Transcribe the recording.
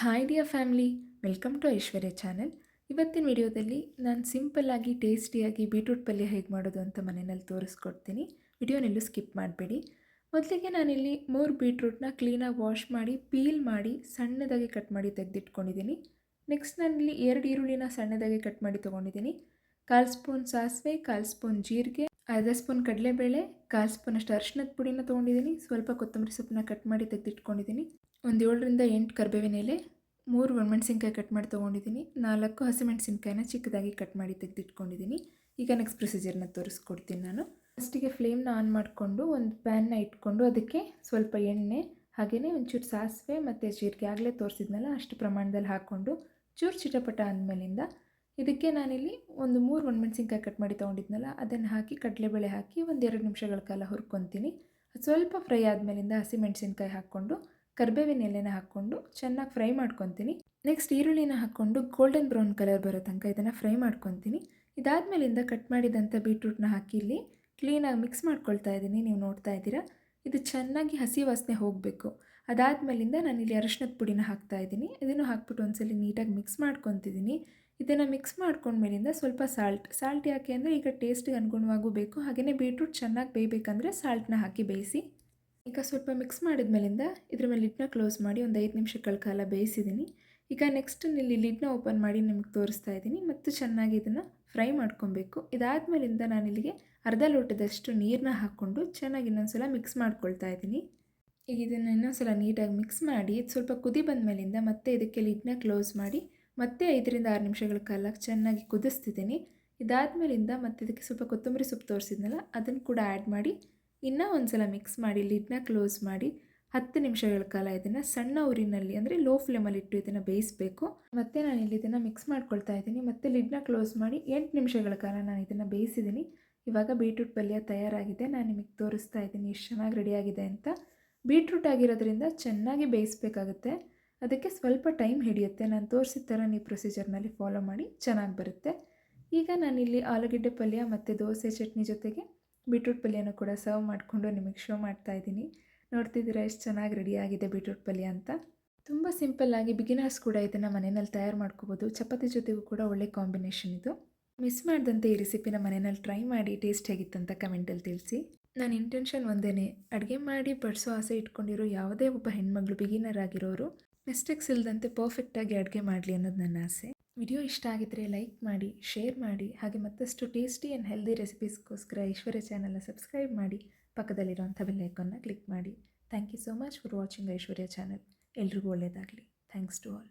Hi dear family welcome to Aishwarya channel ಇವತ್ತಿನ ವಿಡಿಯೋದಲ್ಲಿ ನಾನು ಸಿಂಪಲ್ಲಾಗಿ ಟೇಸ್ಟಿಯಾಗಿ ಬೀಟ್ರೂಟ್ ಪಲ್ಯ ಹೇಗೆ ಮಾಡೋದು ಅಂತ ಮನೆಯಲ್ಲಿ ತೋರಿಸ್ಕೊಡ್ತೀನಿ. ವಿಡಿಯೋನೆಲ್ಲೂ ಸ್ಕಿಪ್ ಮಾಡಬೇಡಿ. ಮೊದಲಿಗೆ ನಾನಿಲ್ಲಿ ಮೂರು ಬೀಟ್ರೂಟ್ನ ಕ್ಲೀನಾಗಿ ವಾಶ್ ಮಾಡಿ ಪೀಲ್ ಮಾಡಿ, ಸಣ್ಣದಾಗಿ ಕಟ್ ಮಾಡಿ ತೆಗೆದಿಟ್ಕೊಂಡಿದ್ದೀನಿ. ನೆಕ್ಸ್ಟ್ ನಾನಿಲ್ಲಿ ಎರಡು ಈರುಳ್ಳಿನ ಸಣ್ಣದಾಗಿ ಕಟ್ ಮಾಡಿ ತೊಗೊಂಡಿದ್ದೀನಿ. ಕಾಲು ಸ್ಪೂನ್ ಸಾಸಿವೆ, ಕಾಲು ಸ್ಪೂನ್ ಜೀರಿಗೆ, ಅರ್ಧ ಸ್ಪೂನ್ ಕಡಲೆಬೇಳೆ, ಕಾಲು ಸ್ಪೂನ್ ಅಷ್ಟು ಪುಡಿನ ತೊಗೊಂಡಿದ್ದೀನಿ. ಸ್ವಲ್ಪ ಕೊತ್ತಂಬರಿ ಸೊಪ್ಪನ್ನ ಕಟ್ ಮಾಡಿ ತೆಗೆದಿಟ್ಕೊಂಡಿದ್ದೀನಿ. ಒಂದು ಏಳರಿಂದ ಎಂಟು ಕರಿಬೇವಿನ ಎಲೆ, ಮೂರು ಒಣಮೆಣ್ಸಿನ್ಕಾಯಿ ಕಟ್ ಮಾಡಿ ತೊಗೊಂಡಿದ್ದೀನಿ, ನಾಲ್ಕು ಹಸಿಮೆಣಸಿನ್ಕಾಯಿನ ಚಿಕ್ಕದಾಗಿ ಕಟ್ ಮಾಡಿ ತೆಗೆದಿಟ್ಕೊಂಡಿದ್ದೀನಿ. ಈಗ ನೆಕ್ಸ್ಟ್ ಪ್ರೊಸೀಜರ್ನ ತೋರಿಸ್ಕೊಡ್ತೀನಿ ನಾನು. ಫಸ್ಟಿಗೆ ಫ್ಲೇಮ್ನ ಆನ್ ಮಾಡಿಕೊಂಡು ಒಂದು ಪ್ಯಾನ್ನ ಇಟ್ಕೊಂಡು ಅದಕ್ಕೆ ಸ್ವಲ್ಪ ಎಣ್ಣೆ, ಹಾಗೆಯೇ ಒಂಚೂರು ಸಾಸಿವೆ ಮತ್ತು ಜೀರಿಗೆ ಆಗಲೇ ತೋರಿಸಿದ್ನಲ್ಲ ಅಷ್ಟು ಪ್ರಮಾಣದಲ್ಲಿ ಹಾಕ್ಕೊಂಡು ಚೂರು ಚಿಟಪಟ ಅಂದಮೇಲಿಂದ ಇದಕ್ಕೆ ನಾನಿಲ್ಲಿ ಒಂದು ಮೂರು ಒಣಮೆಣ್ಸಿನ್ಕಾಯಿ ಕಟ್ ಮಾಡಿ ತೊಗೊಂಡಿದ್ನಲ್ಲ ಅದನ್ನು ಹಾಕಿ ಕಡಲೆಬೇಳೆ ಹಾಕಿ ಒಂದು ಎರಡು ನಿಮಿಷಗಳ ಕಾಲ ಹುರ್ಕೊತೀನಿ. ಸ್ವಲ್ಪ ಫ್ರೈ ಆದಮೇಲಿಂದ ಹಸಿಮೆಣಸಿನ್ಕಾಯಿ ಹಾಕ್ಕೊಂಡು ಕರ್ಬೇವಿನ ಎಲೆನ ಹಾಕ್ಕೊಂಡು ಚೆನ್ನಾಗಿ ಫ್ರೈ ಮಾಡ್ಕೊತೀನಿ. ನೆಕ್ಸ್ಟ್ ಈರುಳ್ಳಿನ ಹಾಕ್ಕೊಂಡು ಗೋಲ್ಡನ್ ಬ್ರೌನ್ ಕಲರ್ ಬರೋ ತನಕ ಇದನ್ನು ಫ್ರೈ ಮಾಡ್ಕೊತೀನಿ. ಇದಾದಮೇಲಿಂದ ಕಟ್ ಮಾಡಿದಂಥ ಬೀಟ್ರೂಟ್ನ ಹಾಕಿ ಇಲ್ಲಿ ಕ್ಲೀನಾಗಿ ಮಿಕ್ಸ್ ಮಾಡ್ಕೊಳ್ತಾ ಇದ್ದೀನಿ. ನೀವು ನೋಡ್ತಾ ಇದ್ದೀರಾ? ಇದು ಚೆನ್ನಾಗಿ ಹಸಿ ವಾಸನೆ ಹೋಗಬೇಕು. ಅದಾದಮೇಲಿಂದ ಇಲ್ಲಿ ಅರಶಿನದ ಪುಡಿನ ಹಾಕ್ತಾ ಇದ್ದೀನಿ. ಇದನ್ನು ಹಾಕ್ಬಿಟ್ಟು ಒಂದ್ಸಲಿ ನೀಟಾಗಿ ಮಿಕ್ಸ್ ಮಾಡ್ಕೊತಿದ್ದೀನಿ. ಇದನ್ನು ಮಿಕ್ಸ್ ಮಾಡ್ಕೊಂಡ್ಮೇಲಿಂದ ಸ್ವಲ್ಪ ಸಾಲ್ಟ್ ಸಾಲ್ಟ್ ಯಾಕೆ ಅಂದರೆ ಈಗ ಟೇಸ್ಟಿಗೆ ಅನುಗುಣವಾಗೂ ಬೇಕು. ಹಾಗೆಯೇ ಬೀಟ್ರೂಟ್ ಚೆನ್ನಾಗಿ ಬೇಯಬೇಕಂದ್ರೆ ಸಾಲ್ಟ್ನ ಹಾಕಿ ಬೇಯಿಸಿ. ಈಗ ಸ್ವಲ್ಪ ಮಿಕ್ಸ್ ಮಾಡಿದ್ಮೇಲಿಂದ ಇದ್ರ ಮೇಲೆ ಲಿಡ್ನ ಕ್ಲೋಸ್ ಮಾಡಿ ಒಂದು ಐದು ನಿಮಿಷಗಳ ಕಾಲ ಬೇಯಿಸಿದ್ದೀನಿ. ಈಗ ನೆಕ್ಸ್ಟ್ ಇಲ್ಲಿ ಲಿಡ್ನ ಓಪನ್ ಮಾಡಿ ನಿಮಗೆ ತೋರಿಸ್ತಾ ಇದ್ದೀನಿ ಮತ್ತು ಚೆನ್ನಾಗಿ ಇದನ್ನು ಫ್ರೈ ಮಾಡ್ಕೊಬೇಕು. ಇದಾದಮೇಲಿಂದ ನಾನು ಇಲ್ಲಿಗೆ ಅರ್ಧ ಲೋಟದಷ್ಟು ನೀರನ್ನ ಹಾಕ್ಕೊಂಡು ಚೆನ್ನಾಗಿ ಇನ್ನೊಂದು ಮಿಕ್ಸ್ ಮಾಡ್ಕೊಳ್ತಾ ಇದ್ದೀನಿ. ಈಗ ಇದನ್ನು ಇನ್ನೊಂದು ನೀಟಾಗಿ ಮಿಕ್ಸ್ ಮಾಡಿ ಸ್ವಲ್ಪ ಕುದಿ ಬಂದ ಮೇಲಿಂದ ಮತ್ತೆ ಇದಕ್ಕೆ ಲಿಡ್ನ ಕ್ಲೋಸ್ ಮಾಡಿ ಮತ್ತೆ ಐದರಿಂದ ಆರು ನಿಮಿಷಗಳ ಕಾಲ ಚೆನ್ನಾಗಿ ಕುದಿಸ್ತಿದ್ದೀನಿ. ಇದಾದಮೇಲಿಂದ ಮತ್ತೆ ಇದಕ್ಕೆ ಸ್ವಲ್ಪ ಕೊತ್ತಂಬರಿ ಸೊಪ್ಪು ತೋರಿಸಿದ್ನಲ್ಲ ಅದನ್ನು ಕೂಡ ಆ್ಯಡ್ ಮಾಡಿ ಇನ್ನೂ ಒಂದು ಸಲ ಮಿಕ್ಸ್ ಮಾಡಿ ಲಿಡ್ನ ಕ್ಲೋಸ್ ಮಾಡಿ, ಹತ್ತು ನಿಮಿಷಗಳ ಕಾಲ ಇದನ್ನು ಸಣ್ಣ ಊರಿನಲ್ಲಿ ಅಂದರೆ ಲೋ ಫ್ಲೇಮಲ್ಲಿ ಇಟ್ಟು ಇದನ್ನು ಬೇಯಿಸಬೇಕು. ಮತ್ತು ನಾನು ಇಲ್ಲಿ ಇದನ್ನು ಮಿಕ್ಸ್ ಮಾಡ್ಕೊಳ್ತಾ ಇದ್ದೀನಿ. ಮತ್ತು ಲಿಡ್ನ ಕ್ಲೋಸ್ ಮಾಡಿ ಎಂಟು ನಿಮಿಷಗಳ ಕಾಲ ನಾನು ಇದನ್ನು ಬೇಯಿಸಿದ್ದೀನಿ. ಇವಾಗ ಬೀಟ್ರೂಟ್ ಪಲ್ಯ ತಯಾರಾಗಿದೆ. ನಾನು ನಿಮಗೆ ತೋರಿಸ್ತಾ ಇದ್ದೀನಿ ಎಷ್ಟು ಚೆನ್ನಾಗಿ ರೆಡಿಯಾಗಿದೆ ಅಂತ. ಬೀಟ್ರೂಟ್ ಆಗಿರೋದ್ರಿಂದ ಚೆನ್ನಾಗಿ ಬೇಯಿಸಬೇಕಾಗುತ್ತೆ. ಅದಕ್ಕೆ ಸ್ವಲ್ಪ ಟೈಮ್ ಹಿಡಿಯುತ್ತೆ. ನಾನು ತೋರಿಸಿದ ಥರ ನೀವು ಪ್ರೊಸೀಜರ್ನಲ್ಲಿ ಫಾಲೋ ಮಾಡಿ ಚೆನ್ನಾಗಿ ಬರುತ್ತೆ. ಈಗ ನಾನಿಲ್ಲಿ ಆಲೂಗಡ್ಡೆ ಪಲ್ಯ ಮತ್ತು ದೋಸೆ, ಚಟ್ನಿ ಜೊತೆಗೆ ಬೀಟ್ರೂಟ್ ಪಲ್ಯನೂ ಕೂಡ ಸರ್ವ್ ಮಾಡಿಕೊಂಡು ನಿಮಗೆ ಶೋ ಮಾಡ್ತಾ ಇದ್ದೀನಿ. ನೋಡ್ತಿದ್ದೀರಾ ಎಷ್ಟು ಚೆನ್ನಾಗಿ ರೆಡಿಯಾಗಿದೆ ಬೀಟ್ರೂಟ್ ಪಲ್ಯ ಅಂತ? ತುಂಬ ಸಿಂಪಲ್ಲಾಗಿ ಬಿಗಿನರ್ಸ್ ಕೂಡ ಇದನ್ನು ಮನೆಯಲ್ಲಿ ತಯಾರು ಮಾಡ್ಕೋಬೋದು. ಚಪಾತಿ ಜೊತೆಗೂ ಕೂಡ ಒಳ್ಳೆ ಕಾಂಬಿನೇಷನ್ ಇದು. ಮಿಸ್ ಮಾಡಿದಂತೆ ಈ ರೆಸಿಪಿನ ಮನೆಯಲ್ಲಿ ಟ್ರೈ ಮಾಡಿ ಟೇಸ್ಟ್ ಹೇಗಿತ್ತಂತ ಕಮೆಂಟಲ್ಲಿ ತಿಳಿಸಿ. ನಾನು ಇಂಟೆನ್ಷನ್ ಒಂದೇ ಅಡುಗೆ ಮಾಡಿ ಬಡಿಸೋ ಆಸೆ ಇಟ್ಕೊಂಡಿರೋ ಯಾವುದೇ ಒಬ್ಬ ಹೆಣ್ಮಗಳು ಬಿಗಿನರ್ ಆಗಿರೋರು ಮಿಸ್ಟೇಕ್ಸ್ ಇಲ್ಲದಂತೆ ಪರ್ಫೆಕ್ಟಾಗಿ ಅಡುಗೆ ಮಾಡಲಿ ಅನ್ನೋದು ನನ್ನ ಆಸೆ. ವಿಡಿಯೋ ಇಷ್ಟ ಆಗಿದ್ದರೆ ಲೈಕ್ ಮಾಡಿ, ಶೇರ್ ಮಾಡಿ, ಹಾಗೆ ಮತ್ತಷ್ಟು ಟೇಸ್ಟಿ ಆ್ಯಂಡ್ ಹೆಲ್ದಿ ರೆಸಿಪೀಸ್ಗೋಸ್ಕರ ಐಶ್ವರ್ಯ ಚಾನಲ್ನ ಸಬ್ಸ್ಕ್ರೈಬ್ ಮಾಡಿ, ಪಕ್ಕದಲ್ಲಿರುವಂಥ ಬೆಲ್ಲೈಕನ್ನ ಕ್ಲಿಕ್ ಮಾಡಿ. Thank you so much for watching Aishwarya channel ಎಲ್ರಿಗೂ ಒಳ್ಳೆಯದಾಗಲಿ ಥ್ಯಾಂಕ್ಸ್ ಟು ಆಲ್